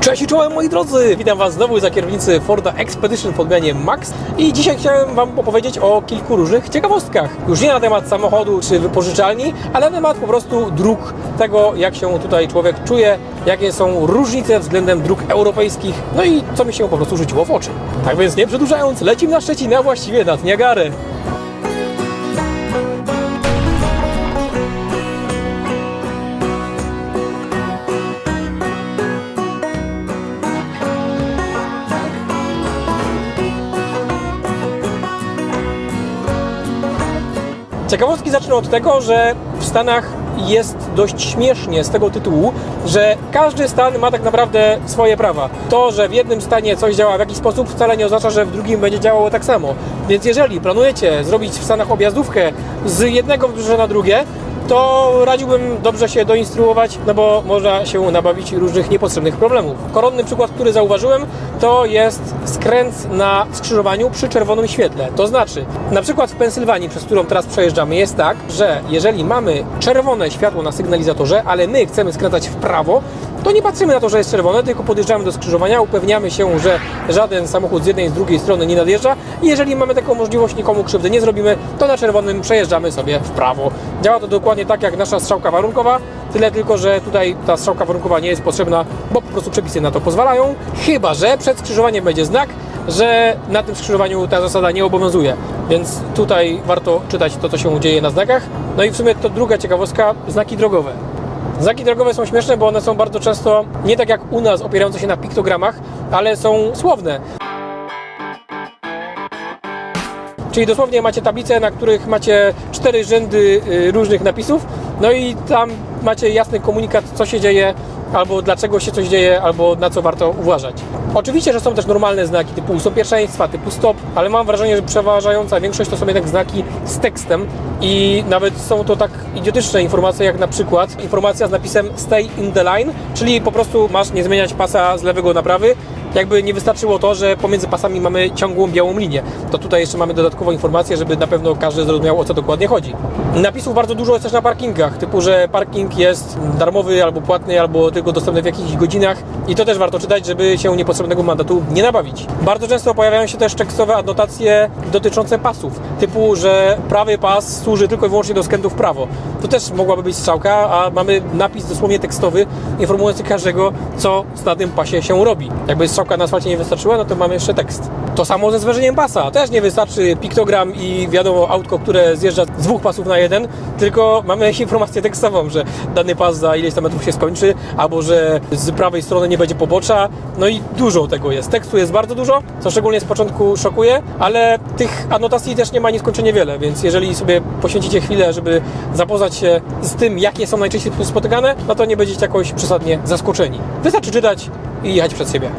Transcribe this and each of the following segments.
Cześć i czołem moi drodzy! Witam Was znowu za kierownicy Forda Expedition w odmianie Max i dzisiaj chciałem Wam opowiedzieć o kilku różnych ciekawostkach. Już nie na temat samochodu czy wypożyczalni, ale na temat po prostu dróg, tego jak się tutaj człowiek czuje, jakie są różnice względem dróg europejskich, no i co mi się po prostu rzuciło w oczy. Tak więc nie przedłużając, lecimy na Szczecin, a właściwie nad Niagarę. Ciekawostki zacznę od tego, że w Stanach jest dość śmiesznie z tego tytułu, że każdy stan ma tak naprawdę swoje prawa. To, że w jednym stanie coś działa w jakiś sposób, wcale nie oznacza, że w drugim będzie działało tak samo. Więc jeżeli planujecie zrobić w Stanach objazdówkę z jednego wybrzeża na drugie, to radziłbym dobrze się doinstruować, no bo można się nabawić różnych niepotrzebnych problemów. Koronny przykład, który zauważyłem, to jest skręt na skrzyżowaniu przy czerwonym świetle. To znaczy, na przykład w Pensylwanii, przez którą teraz przejeżdżamy, jest tak, że jeżeli mamy czerwone światło na sygnalizatorze, ale my chcemy skręcać w prawo, to nie patrzymy na to, że jest czerwone, tylko podjeżdżamy do skrzyżowania, upewniamy się, że żaden samochód z jednej i z drugiej strony nie nadjeżdża i jeżeli mamy taką możliwość, nikomu krzywdy nie zrobimy, to na czerwonym przejeżdżamy sobie w prawo. Działa to dokładnie tak jak nasza strzałka warunkowa, tyle tylko, że tutaj ta strzałka warunkowa nie jest potrzebna, bo po prostu przepisy na to pozwalają, chyba że przed skrzyżowaniem będzie znak, że na tym skrzyżowaniu ta zasada nie obowiązuje. Więc tutaj warto czytać to, co się dzieje na znakach. No i w sumie to druga ciekawostka, znaki drogowe. Znaki drogowe są śmieszne, bo one są bardzo często nie tak jak u nas opierające się na piktogramach, ale są słowne. Czyli dosłownie macie tablice, na których macie cztery rzędy y, różnych napisów, no i tam macie jasny komunikat, co się dzieje, albo dlaczego się coś dzieje, albo na co warto uważać. Oczywiście, że są też normalne znaki typu ustąp pierwszeństwa, typu stop, ale mam wrażenie, że przeważająca większość to są jednak znaki z tekstem i nawet są to tak idiotyczne informacje, jak na przykład informacja z napisem stay in the line, czyli po prostu masz nie zmieniać pasa z lewego na prawy, jakby nie wystarczyło to, że pomiędzy pasami mamy ciągłą białą linię. To tutaj jeszcze mamy dodatkową informację, żeby na pewno każdy zrozumiał o co dokładnie chodzi. Napisów bardzo dużo jest też na parkingach, typu, że parking jest darmowy albo płatny, albo tylko dostępny w jakichś godzinach i to też warto czytać, żeby się niepotrzebnego mandatu nie nabawić. Bardzo często pojawiają się też tekstowe adnotacje dotyczące pasów, typu, że prawy pas służy tylko i wyłącznie do skrętu w prawo. To też mogłaby być strzałka, a mamy napis dosłownie tekstowy informujący każdego, co na tym pasie się robi. Jakby na asfalcie nie wystarczyła, no to mamy jeszcze tekst. To samo ze zwężeniem pasa. Też nie wystarczy piktogram i wiadomo autko, które zjeżdża z dwóch pasów na jeden, tylko mamy informację tekstową, że dany pas za ileś tam metrów się skończy, albo że z prawej strony nie będzie pobocza. No i dużo tego jest. Tekstu jest bardzo dużo, co szczególnie z początku szokuje, ale tych anotacji też nie ma nieskończenie wiele, więc jeżeli sobie poświęcicie chwilę, żeby zapoznać się z tym, jakie są najczęściej spotykane, no to nie będziecie jakoś przesadnie zaskoczeni. Wystarczy czytać i jechać przed siebie.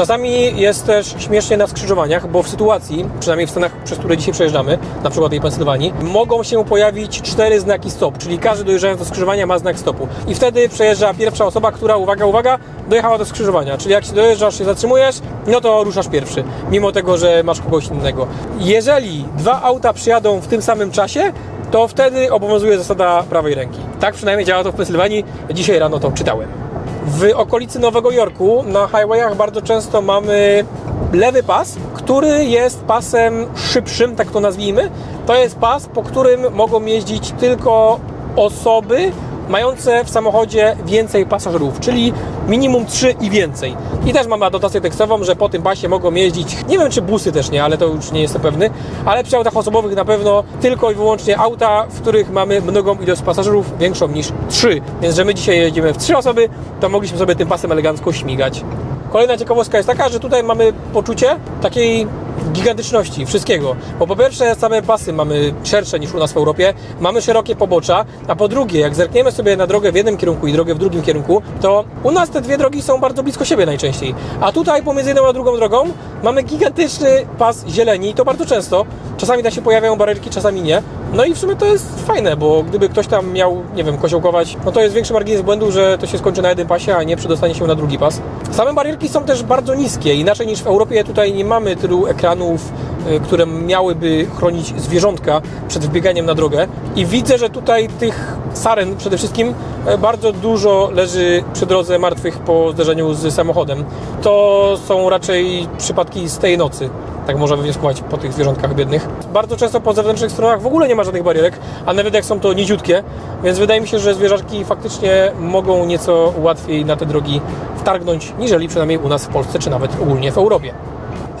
Czasami jest też śmiesznie na skrzyżowaniach, bo w sytuacji, przynajmniej w Stanach, przez które dzisiaj przejeżdżamy, na przykład tej Pensylwanii, mogą się pojawić cztery znaki stop, czyli każdy dojeżdżając do skrzyżowania ma znak stopu. I wtedy przejeżdża pierwsza osoba, która, uwaga, uwaga, dojechała do skrzyżowania. Czyli jak się dojeżdżasz, się zatrzymujesz, no to ruszasz pierwszy, mimo tego, że masz kogoś innego. Jeżeli dwa auta przyjadą w tym samym czasie, to wtedy obowiązuje zasada prawej ręki. Tak przynajmniej działa to w Pensylwanii. Dzisiaj rano to czytałem. W okolicy Nowego Jorku na highwayach bardzo często mamy lewy pas, który jest pasem szybszym, tak to nazwijmy. To jest pas, po którym mogą jeździć tylko osoby mające w samochodzie więcej pasażerów, czyli minimum 3 i więcej. I też mamy adnotację tekstową, że po tym pasie mogą jeździć, nie wiem czy busy też nie, ale to już nie jestem pewny, ale przy autach osobowych na pewno tylko i wyłącznie auta, w których mamy mnogą ilość pasażerów, większą niż 3. Więc, że my dzisiaj jedziemy w 3 osoby, to mogliśmy sobie tym pasem elegancko śmigać. Kolejna ciekawostka jest taka, że tutaj mamy poczucie takiej gigantyczności wszystkiego. Bo po pierwsze same pasy mamy szersze niż u nas w Europie, mamy szerokie pobocza, a po drugie jak zerkniemy sobie na drogę w jednym kierunku i drogę w drugim kierunku, to u nas te dwie drogi są bardzo blisko siebie najczęściej. A tutaj pomiędzy jedną a drugą drogą mamy gigantyczny pas zieleni i to bardzo często. Czasami tam się pojawiają barierki, czasami nie. No i w sumie to jest fajne, bo gdyby ktoś tam miał, nie wiem, koziołkować, no to jest większy margines błędu, że to się skończy na jednym pasie, a nie przedostanie się na drugi pas. Same barierki są też bardzo niskie, inaczej niż w Europie tutaj nie mamy tylu ekranów y, które miałyby chronić zwierzątka przed wbieganiem na drogę. I widzę, że tutaj tych saren przede wszystkim e, bardzo dużo leży przy drodze martwych po zderzeniu z samochodem. To są raczej przypadki z tej nocy. Tak można wywnioskować po tych zwierzątkach biednych. Bardzo często po zewnętrznych stronach w ogóle nie ma żadnych barierek, a nawet jak są to niziutkie, więc wydaje mi się, że zwierzaczki faktycznie mogą nieco łatwiej na te drogi wtargnąć, niżeli przynajmniej u nas w Polsce, czy nawet ogólnie w Europie.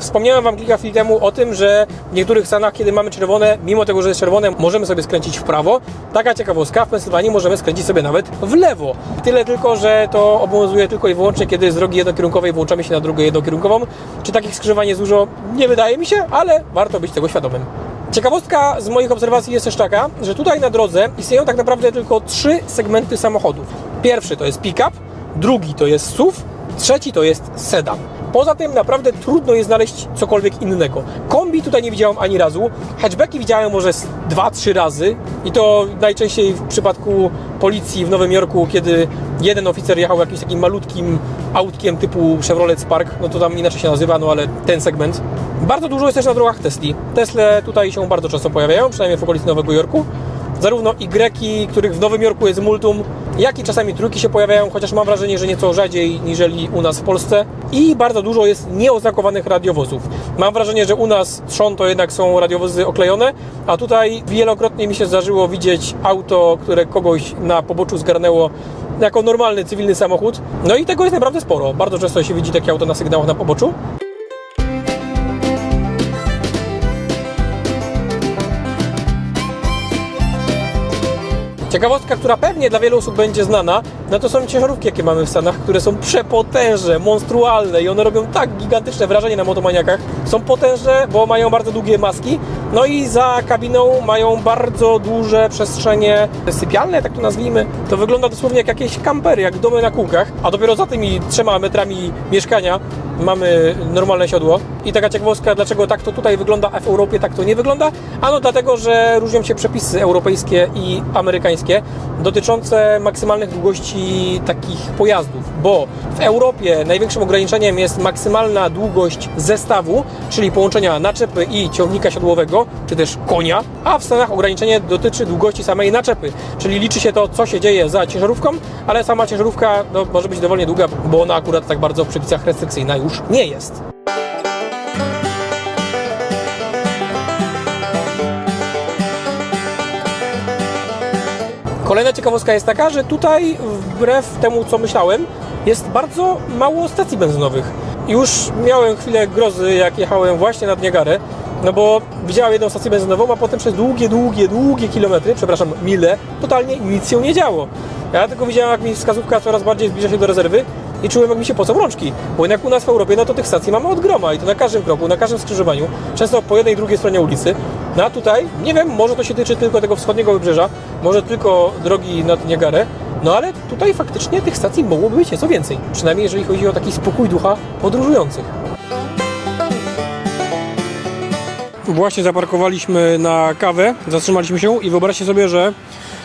Wspomniałem Wam kilka chwil temu o tym, że w niektórych stanach, kiedy mamy czerwone, mimo tego, że jest czerwone, możemy sobie skręcić w prawo. Taka ciekawostka, w Pensylwanii możemy skręcić sobie nawet w lewo. Tyle tylko, że to obowiązuje tylko i wyłącznie, kiedy z drogi jednokierunkowej włączamy się na drogę jednokierunkową. Czy takich skrzyżowań jest dużo? Nie wydaje mi się, ale warto być tego świadomym. Ciekawostka z moich obserwacji jest też taka, że tutaj na drodze istnieją tak naprawdę tylko trzy segmenty samochodów. Pierwszy to jest pick-up, drugi to jest SUV, trzeci to jest sedan. Poza tym naprawdę trudno jest znaleźć cokolwiek innego. Kombi tutaj nie widziałem ani razu. Hatchbacki widziałem może z 2-3 razy i to najczęściej w przypadku policji w Nowym Jorku, kiedy jeden oficer jechał jakimś takim malutkim autkiem typu Chevrolet Spark, no to tam inaczej się nazywa, no ale ten segment. Bardzo dużo jest też na drogach Tesli. Tesle tutaj się bardzo często pojawiają, przynajmniej w okolicy Nowego Jorku zarówno Y, których w Nowym Jorku jest multum, jak i czasami trójki się pojawiają, chociaż mam wrażenie, że nieco rzadziej niżeli u nas w Polsce. I bardzo dużo jest nieoznakowanych radiowozów. Mam wrażenie, że u nas trzon to jednak są radiowozy oklejone, a tutaj wielokrotnie mi się zdarzyło widzieć auto, które kogoś na poboczu zgarnęło jako normalny cywilny samochód. No i tego jest naprawdę sporo. Bardzo często się widzi takie auto na sygnałach na poboczu. Ciekawostka, która pewnie dla wielu osób będzie znana, no to są ciężarówki, jakie mamy w Stanach, które są przepotężne, monstrualne i one robią tak gigantyczne wrażenie na motomaniakach. Są potężne, bo mają bardzo długie maski, no i za kabiną mają bardzo duże przestrzenie sypialne, tak to nazwijmy. To wygląda dosłownie jak jakieś kampery, jak domy na kółkach, a dopiero za tymi trzema metrami mieszkania mamy normalne siodło. I taka ciekawostka, dlaczego tak to tutaj wygląda, a w Europie tak to nie wygląda? Ano dlatego, że różnią się przepisy europejskie i amerykańskie dotyczące maksymalnych długości takich pojazdów, bo w Europie największym ograniczeniem jest maksymalna długość zestawu, czyli połączenia naczepy i ciągnika siodłowego, czy też konia, a w Stanach ograniczenie dotyczy długości samej naczepy, czyli liczy się to, co się dzieje za ciężarówką, ale sama ciężarówka no, może być dowolnie długa, bo ona akurat tak bardzo w przepisach restrykcyjna już nie jest. Kolejna ciekawostka jest taka, że tutaj wbrew temu co myślałem, jest bardzo mało stacji benzynowych. Już miałem chwilę grozy, jak jechałem właśnie nad Niagarę, no bo widziałem jedną stację benzynową, a potem przez długie, długie, długie kilometry, przepraszam, mile, totalnie nic się nie działo. Ja tylko widziałem, jak mi wskazówka coraz bardziej zbliża się do rezerwy i czułem, jak mi się pocą rączki. Bo jednak u nas w Europie, no to tych stacji mamy od groma i to na każdym kroku, na każdym skrzyżowaniu, często po jednej i drugiej stronie ulicy. No a tutaj, nie wiem, może to się tyczy tylko tego wschodniego wybrzeża, może tylko drogi nad Niagarę, no ale tutaj faktycznie tych stacji mogłoby być nieco więcej. Przynajmniej jeżeli chodzi o taki spokój ducha podróżujących. Właśnie zaparkowaliśmy na kawę, zatrzymaliśmy się i wyobraźcie sobie, że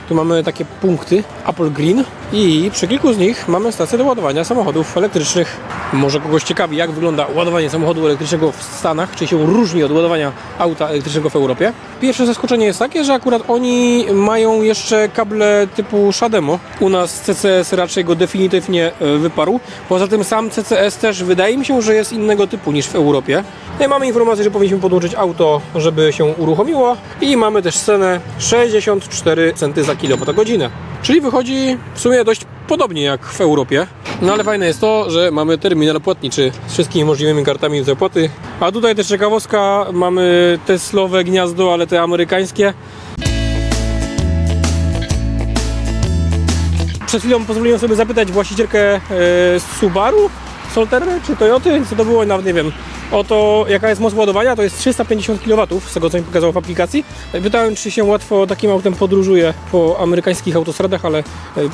tu mamy takie punkty Apple Green i przy kilku z nich mamy stację do ładowania samochodów elektrycznych. Może kogoś ciekawi, jak wygląda ładowanie samochodu elektrycznego w Stanach, czy się różni od ładowania auta elektrycznego w Europie. Pierwsze zaskoczenie jest takie, że akurat oni mają jeszcze kable typu Shademo. U nas CCS raczej go definitywnie e, wyparł. Poza tym sam CCS też wydaje mi się, że jest innego typu niż w Europie. No i mamy informację, że powinniśmy podłączyć auto, żeby się uruchomiło i mamy też cenę 64 centy za kilowattogodzinę. Czyli wychodzi w sumie dość podobnie jak w Europie. No ale fajne jest to, że mamy terminal płatniczy z wszystkimi możliwymi kartami zapłaty. A tutaj też ciekawostka, mamy Teslowe gniazdo, ale te amerykańskie. Przed chwilą pozwoliłem sobie zapytać właścicielkę e, Subaru, Solterny czy Toyoty, co to było, nawet nie wiem. O to, jaka jest moc ładowania, to jest 350 kW, z tego co mi pokazało w aplikacji. Pytałem, czy się łatwo takim autem podróżuje po amerykańskich autostradach, ale e,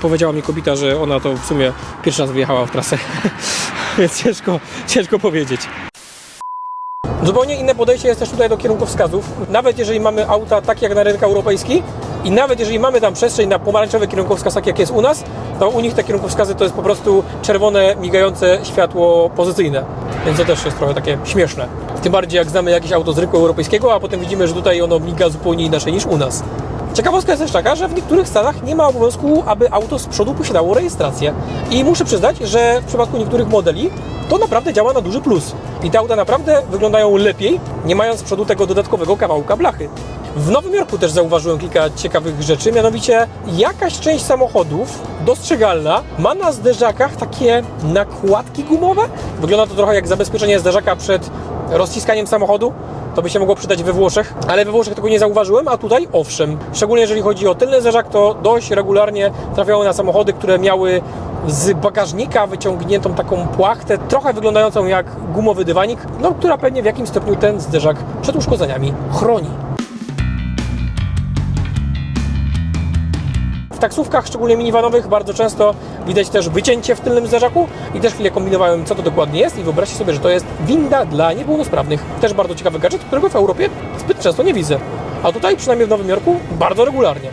powiedziała mi kobieta, że ona to w sumie pierwszy raz wyjechała w trasę, więc ciężko, ciężko powiedzieć. Zupełnie inne podejście jest też tutaj do kierunkowskazów. Nawet jeżeli mamy auta takie jak na rynek europejski i nawet jeżeli mamy tam przestrzeń na pomarańczowy kierunkowskaz, tak jak jest u nas, to u nich te kierunkowskazy to jest po prostu czerwone, migające światło pozycyjne. Więc to też jest trochę takie śmieszne. Tym bardziej jak znamy jakieś auto z rynku europejskiego, a potem widzimy, że tutaj ono miga zupełnie inaczej niż u nas. Ciekawostka jest też taka, że w niektórych stanach nie ma obowiązku, aby auto z przodu posiadało rejestrację. I muszę przyznać, że w przypadku niektórych modeli to naprawdę działa na duży plus. I te auta naprawdę wyglądają lepiej, nie mając z przodu tego dodatkowego kawałka blachy. W Nowym Jorku też zauważyłem kilka ciekawych rzeczy, mianowicie jakaś część samochodów dostrzegalna ma na zderzakach takie nakładki gumowe. Wygląda to trochę jak zabezpieczenie zderzaka przed rozciskaniem samochodu. To by się mogło przydać we Włoszech, ale we Włoszech tego nie zauważyłem, a tutaj owszem. Szczególnie jeżeli chodzi o tylny zderzak, to dość regularnie trafiały na samochody, które miały z bagażnika wyciągniętą taką płachtę, trochę wyglądającą jak gumowy dywanik, no, która pewnie w jakimś stopniu ten zderzak przed uszkodzeniami chroni. Taksówkach, szczególnie minivanowych, bardzo często widać też wycięcie w tylnym zderzaku i też chwilę kombinowałem, co to dokładnie jest i wyobraźcie sobie, że to jest winda dla niepełnosprawnych. Też bardzo ciekawy gadżet, którego w Europie zbyt często nie widzę. A tutaj, przynajmniej w Nowym Jorku, bardzo regularnie.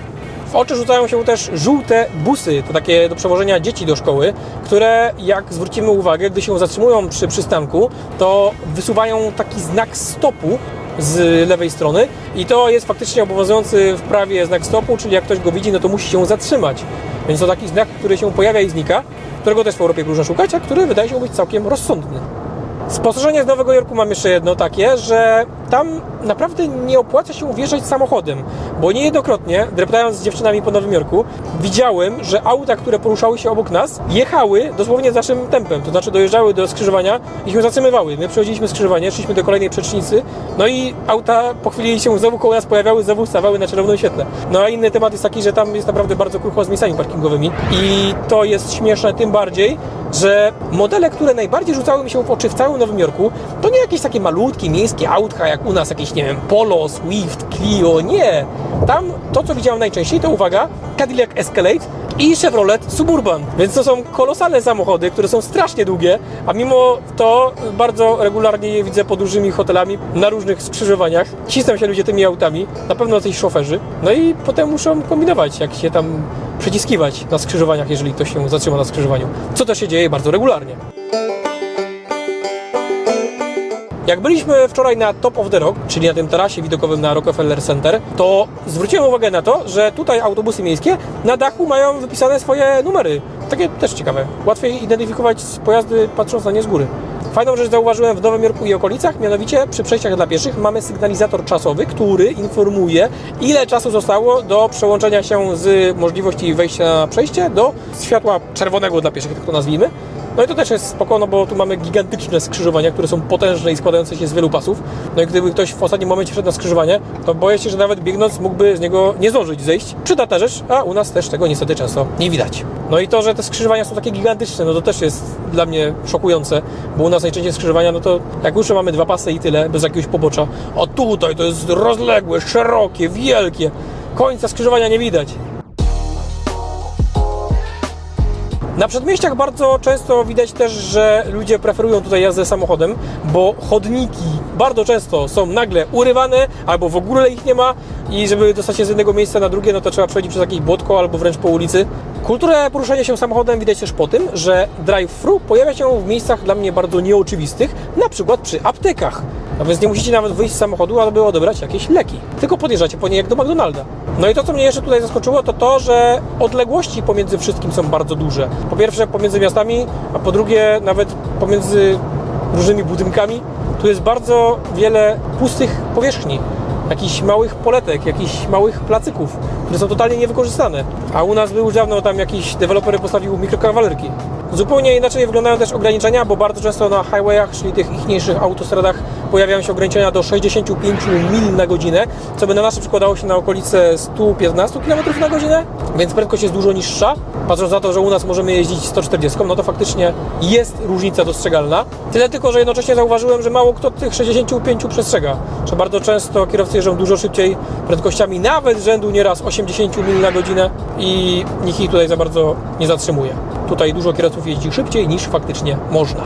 W oczy rzucają się też żółte busy, to takie do przewożenia dzieci do szkoły, które jak zwrócimy uwagę, gdy się zatrzymują przy przystanku, to wysuwają taki znak stopu z lewej strony i to jest faktycznie obowiązujący w prawie znak stopu, czyli jak ktoś go widzi, no to musi się zatrzymać. Więc to taki znak, który się pojawia i znika, którego też w Europie próżno szukać, a który wydaje się być całkiem rozsądny. Spostrzeżenie z Nowego Jorku mam jeszcze jedno takie, że tam naprawdę nie opłaca się wjeżdżać samochodem, bo niejednokrotnie, dreptając z dziewczynami po Nowym Jorku, widziałem, że auta, które poruszały się obok nas, jechały dosłownie z naszym tempem, to znaczy dojeżdżały do skrzyżowania i się zatrzymywały. My przechodziliśmy skrzyżowanie, szliśmy do kolejnej przecznicy, no i auta po chwili się znowu koło nas pojawiały, znowu stawały na czerwonym świetle. No a inny temat jest taki, że tam jest naprawdę bardzo krucho z miejscami parkingowymi i to jest śmieszne tym bardziej, że modele, które najbardziej rzucały mi się w oczy w całym Nowym Jorku, to nie jakieś takie malutkie, miejskie autka, jak u nas jakieś, nie wiem, Polo, Swift, Clio, nie. Tam to, co widziałem najczęściej, to uwaga, Cadillac Escalade i Chevrolet Suburban. Więc to są kolosalne samochody, które są strasznie długie, a mimo to bardzo regularnie je widzę pod dużymi hotelami na różnych skrzyżowaniach. Cisną się ludzie tymi autami, na pewno jacyś szoferzy. No i potem muszą kombinować, jak się tam przyciskiwać na skrzyżowaniach, jeżeli ktoś się zatrzyma na skrzyżowaniu. Co też się dzieje bardzo regularnie. Jak byliśmy wczoraj na Top of the Rock, czyli na tym tarasie widokowym na Rockefeller Center, to zwróciłem uwagę na to, że tutaj autobusy miejskie na dachu mają wypisane swoje numery. Takie też ciekawe. Łatwiej identyfikować pojazdy patrząc na nie z góry. Fajną rzecz zauważyłem w Nowym Jorku i okolicach, mianowicie przy przejściach dla pieszych mamy sygnalizator czasowy, który informuje, ile czasu zostało do przełączenia się z możliwości wejścia na przejście do światła czerwonego dla pieszych, tak to nazwijmy. No i to też jest spoko, no bo tu mamy gigantyczne skrzyżowania, które są potężne i składające się z wielu pasów. No i gdyby ktoś w ostatnim momencie wszedł na skrzyżowanie, to boję się, że nawet biegnąc mógłby z niego nie zdążyć zejść. Przydatna rzecz, a u nas też tego niestety często nie widać. No i to, że te skrzyżowania są takie gigantyczne, no to też jest dla mnie szokujące, bo u nas najczęściej skrzyżowania, no to jak już mamy dwa pasy i tyle, bez jakiegoś pobocza, a tutaj to jest rozległe, szerokie, wielkie. Końca skrzyżowania nie widać. Na przedmieściach bardzo często widać też, że ludzie preferują tutaj jazdę samochodem, bo chodniki bardzo często są nagle urywane, albo w ogóle ich nie ma i żeby dostać się z jednego miejsca na drugie, no to trzeba przejść przez jakieś błotko albo wręcz po ulicy. Kulturę poruszania się samochodem widać też po tym, że drive-thru pojawia się w miejscach dla mnie bardzo nieoczywistych, na przykład przy aptekach. A więc nie musicie nawet wyjść z samochodu, aby odebrać jakieś leki. Tylko podjeżdżacie po nie jak do McDonalda. No i to, co mnie jeszcze tutaj zaskoczyło, to to, że odległości pomiędzy wszystkim są bardzo duże. Po pierwsze pomiędzy miastami, a po drugie nawet pomiędzy różnymi budynkami. Tu jest bardzo wiele pustych powierzchni. Jakichś małych poletek, jakichś małych placyków, które są totalnie niewykorzystane. A u nas by już dawno tam jakiś deweloper postawił mikrokawalerki. Zupełnie inaczej wyglądają też ograniczenia, bo bardzo często na highwayach, czyli tych ichniejszych autostradach, pojawiają się ograniczenia do 65 mil na godzinę, co by na nas przykładało się na okolice 115 km na godzinę, więc prędkość jest dużo niższa. Patrząc na to, że u nas możemy jeździć 140, no to faktycznie jest różnica dostrzegalna. Tyle tylko, że jednocześnie zauważyłem, że mało kto tych 65 przestrzega, że bardzo często kierowcy jeżdżą dużo szybciej prędkościami nawet rzędu nieraz 80 mil na godzinę i nikt ich tutaj za bardzo nie zatrzymuje. Tutaj dużo kierowców jeździ szybciej niż faktycznie można.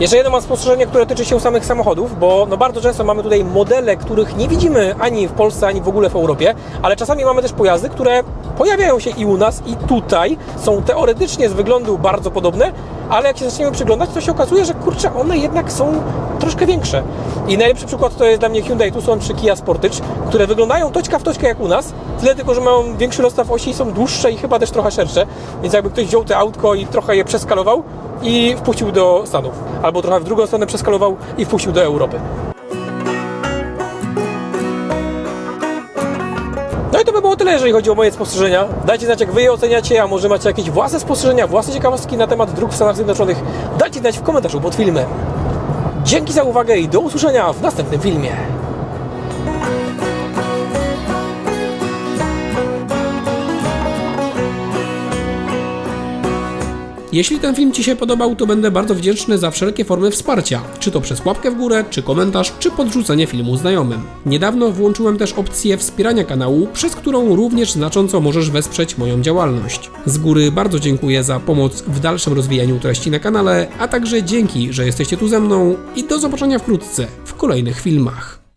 Jeszcze jedno mam spostrzeżenie, które tyczy się samych samochodów, bo no bardzo często mamy tutaj modele, których nie widzimy ani w Polsce, ani w ogóle w Europie, ale czasami mamy też pojazdy, które pojawiają się i u nas, i tutaj. Są teoretycznie z wyglądu bardzo podobne, ale jak się zaczniemy przyglądać, to się okazuje, że kurczę, one jednak są troszkę większe. I najlepszy przykład to jest dla mnie Hyundai Tucson czy Kia Sportage, które wyglądają toćka w toćkę jak u nas, tyle tylko, że mają większy rozstaw osi, są dłuższe i chyba też trochę szersze, więc jakby ktoś wziął te autko i trochę je przeskalował i wpuścił do Stanów, albo trochę w drugą stronę przeskalował i wpuścił do Europy. No i to by było tyle, jeżeli chodzi o moje spostrzeżenia. Dajcie znać, jak wy je oceniacie, a może macie jakieś własne spostrzeżenia, własne ciekawostki na temat dróg w Stanach Zjednoczonych. Dajcie znać w komentarzu pod filmem. Dzięki za uwagę i do usłyszenia w następnym filmie. Jeśli ten film Ci się podobał, to będę bardzo wdzięczny za wszelkie formy wsparcia, czy to przez łapkę w górę, czy komentarz, czy podrzucenie filmu znajomym. Niedawno włączyłem też opcję wspierania kanału, przez którą również znacząco możesz wesprzeć moją działalność. Z góry bardzo dziękuję za pomoc w dalszym rozwijaniu treści na kanale, a także dzięki, że jesteście tu ze mną i do zobaczenia wkrótce w kolejnych filmach.